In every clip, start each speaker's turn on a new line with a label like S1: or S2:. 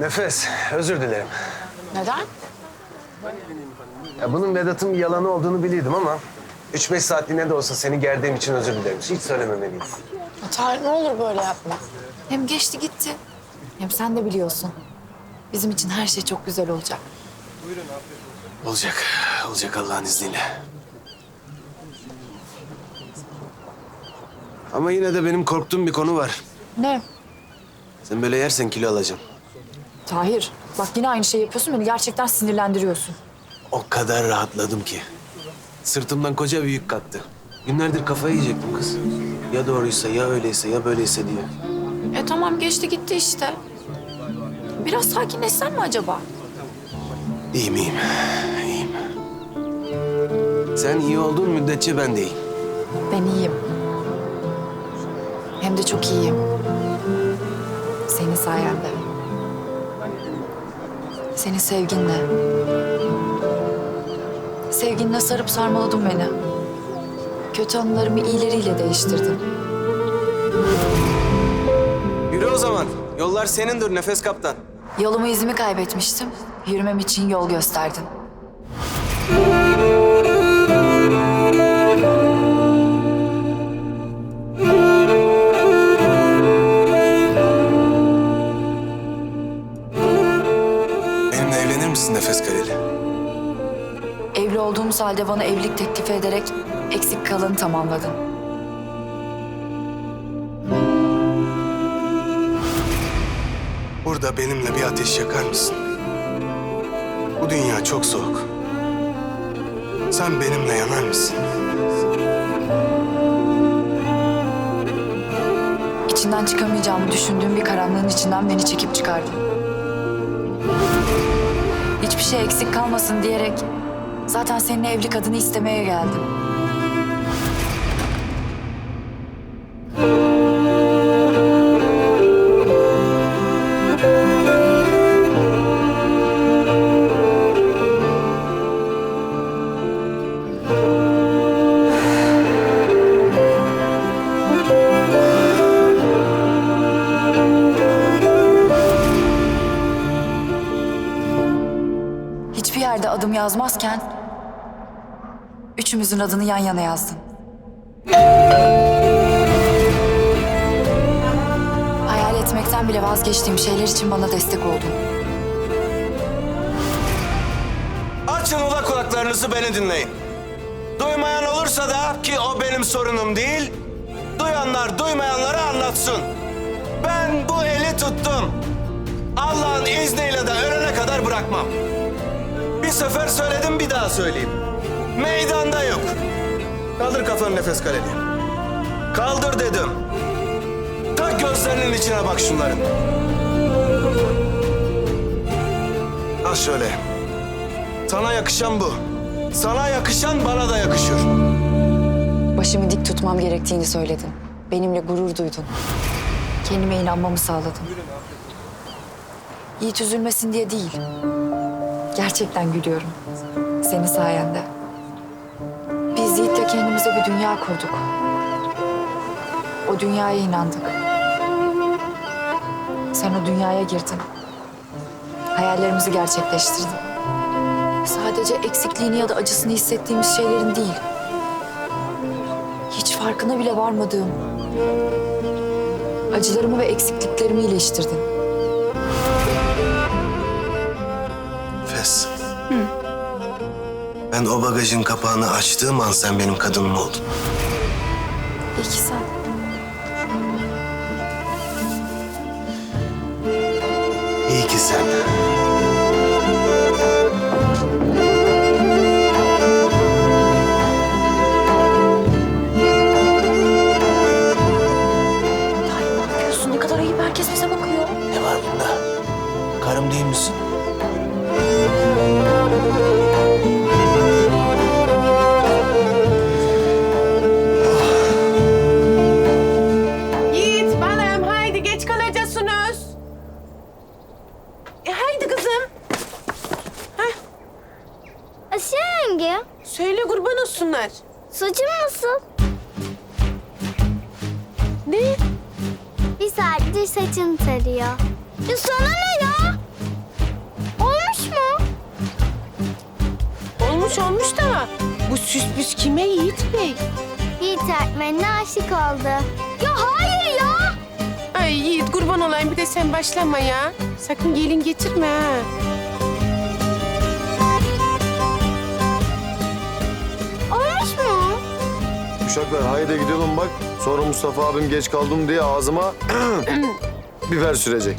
S1: Nefes, özür dilerim.
S2: Neden?
S1: Ya bunun Vedat'ın bir yalanı olduğunu biliyordum ama... ...üç beş saatliğine de olsa seni gerdiğim için özür dilerim. Hiç söylememeliydim.
S2: Tarık ne olur böyle yapma. Hem geçti gitti. Hem sen de biliyorsun. Bizim için her şey çok güzel olacak.
S1: Olacak, olacak Allah'ın izniyle. Ama yine de benim korktuğum bir konu var.
S2: Ne?
S1: Sen böyle yersen kilo alacağım.
S2: Tahir, bak yine aynı şey yapıyorsun. Beni gerçekten sinirlendiriyorsun.
S1: O kadar rahatladım ki. Sırtımdan koca bir yük kalktı. Günlerdir kafayı yiyecektim kız. Ya doğruysa, ya öyleyse, ya böyleyse diye.
S2: E tamam geçti gitti işte. Biraz sakinleşsen mi acaba?
S1: İyiyim, iyiyim. İyiyim. Sen iyi olduğun müddetçe ben de iyiyim.
S2: Ben iyiyim. Hem de çok iyiyim. Senin sayende. Senin sevginle. Sevginle sarıp sarmaladın beni. Kötü anılarımı iyileriyle değiştirdin.
S1: Yürü o zaman. Yollar senindir Nefes Kaptan.
S2: Yolumu izimi kaybetmiştim. Yürümem için yol gösterdin. Halde bana evlilik teklifi ederek eksik kalanı tamamladın.
S1: Burada benimle bir ateş yakar mısın? Bu dünya çok soğuk. Sen benimle yanar mısın?
S2: İçinden çıkamayacağımı düşündüğüm bir karanlığın içinden beni çekip çıkardın. Hiçbir şey eksik kalmasın diyerek zaten senin evli kadını istemeye geldim. Hiçbir yerde adım yazmazken üçümüzün adını yan yana yazdın. Hayal etmekten bile vazgeçtiğim şeyler için bana destek oldun.
S1: Açın ula kulaklarınızı beni dinleyin. Duymayan olursa da ki o benim sorunum değil, duyanlar duymayanlara anlatsın. Ben bu eli tuttum. Allah'ın izniyle de ölene kadar bırakmam. Bir sefer söyledim bir daha söyleyeyim. Meydanda yok. Kaldır kafanı nefes kaleli. Kaldır dedim. Tak gözlerinin içine bak şunların. Al şöyle. Sana yakışan bu. Sana yakışan bana da yakışır.
S2: Başımı dik tutmam gerektiğini söyledin. Benimle gurur duydun. Kendime inanmamı sağladın. Yiğit üzülmesin diye değil. Gerçekten gülüyorum. Senin sayende. Kendimize bir dünya kurduk. O dünyaya inandık. Sen o dünyaya girdin. Hayallerimizi gerçekleştirdin. Sadece eksikliğini ya da acısını hissettiğimiz şeylerin değil. Hiç farkına bile varmadığım acılarımı ve eksikliklerimi iyileştirdin.
S1: Ben o bagajın kapağını açtığım an sen benim kadınım oldun.
S2: İyi ki sen.
S1: İyi ki sen.
S3: süredir saçını tarıyor. Ya sana ne ya?
S4: Olmuş mu? Olmuş olmuş da bu süs püs kime Yiğit Bey?
S3: Yiğit öğretmenine aşık oldu. Ya hayır ya!
S4: Ay Yiğit kurban olayım bir de sen başlama ya. Sakın gelin getirme ha.
S3: Olmuş mu?
S5: Uşaklar haydi gidelim bak Sonra Mustafa abim geç kaldım diye ağzıma biber sürecek.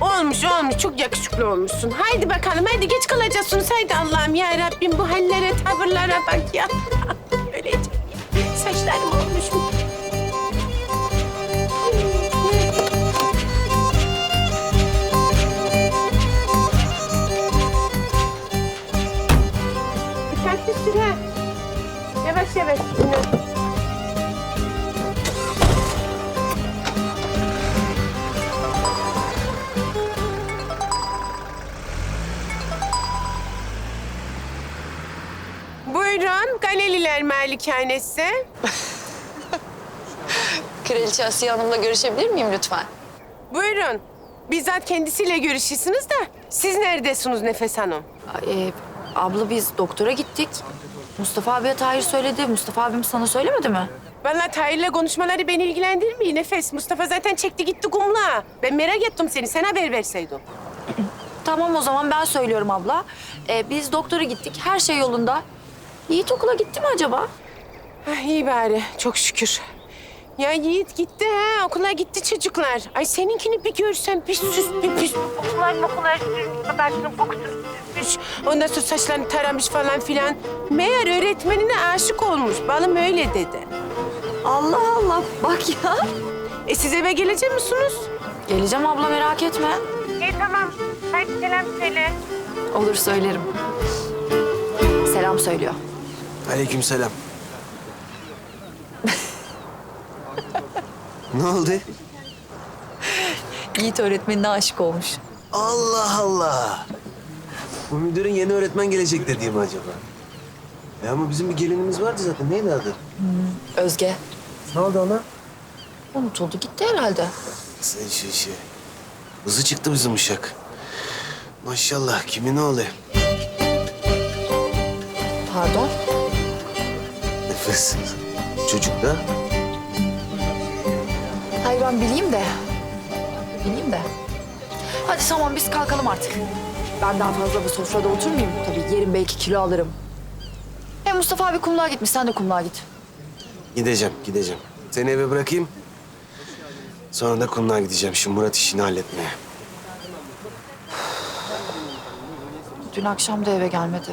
S4: Olmuş olmuş çok yakışıklı olmuşsun. Haydi bakalım haydi geç kalacaksınız. Haydi Allah'ım ya Rabbim bu hallere tavırlara bak ya. Öleceğim. Saçlarım olmuş mu? Buyurun Galeliler Malikanesi.
S2: Kraliçe Asiye Hanım'la görüşebilir miyim lütfen?
S4: Buyurun. Bizzat kendisiyle görüşüyorsunuz da siz neredesiniz Nefes Hanım?
S2: Ee, abla biz doktora gittik. Mustafa abiye Tahir söyledi. Mustafa abim sana söylemedi mi?
S4: Vallahi Tahir'le konuşmaları beni ilgilendirmiyor Nefes. Mustafa zaten çekti gitti kumla. Ben merak ettim seni. Sen haber verseydin.
S2: Tamam o zaman ben söylüyorum abla. Ee, biz doktora gittik. Her şey yolunda. Yiğit okula gitti mi acaba?
S4: Ah, iyi bari. Çok şükür. Ya Yiğit gitti ha. Okula gitti çocuklar. Ay seninkini bir görsen bir süs bir püs. Okullar okullar sürmüş. Bakarsın kokusu sürmüş. Ondan sonra saçlarını taramış falan filan. Meğer öğretmenine aşık olmuş. Balım öyle dedi.
S2: Allah Allah bak ya.
S4: E siz eve gelecek misiniz?
S2: Geleceğim abla merak etme.
S4: İyi tamam. Hadi selam söyle.
S2: Olur söylerim. Selam söylüyor.
S1: Aleykümselam. ne oldu?
S2: Yiğit öğretmenine aşık olmuş.
S1: Allah Allah. Bu müdürün yeni öğretmen gelecek dediği mi acaba? Ya ama bizim bir gelinimiz vardı zaten. Neydi adı?
S2: Özge.
S1: Ne oldu ona?
S2: Unutuldu gitti herhalde.
S1: Sen şu işi. Hızı çıktı bizim uşak. Maşallah kimin oğlu?
S2: Pardon.
S1: Nefes. Çocuk da.
S2: Hayır ben bileyim de. Bileyim de. Hadi tamam biz kalkalım artık. Ben daha fazla bu sofrada oturmayayım. Tabii yerim belki kilo alırım. Hem Mustafa abi kumluğa gitmiş. Sen de kumluğa git.
S1: Gideceğim, gideceğim. Seni eve bırakayım. Sonra da kumluğa gideceğim şu Murat işini halletmeye.
S2: Dün akşam da eve gelmedi.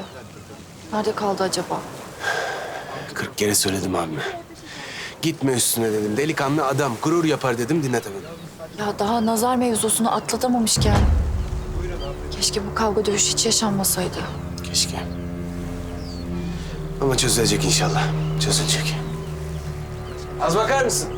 S2: Nerede kaldı acaba?
S1: Kırk kere söyledim abime. Gitme üstüne dedim. Delikanlı adam gurur yapar dedim dinletemedim.
S2: Ya daha nazar mevzusunu atlatamamışken. Keşke bu kavga dövüş hiç yaşanmasaydı.
S1: Keşke. Ama çözülecek inşallah. Çözülecek. Az bakar mısın?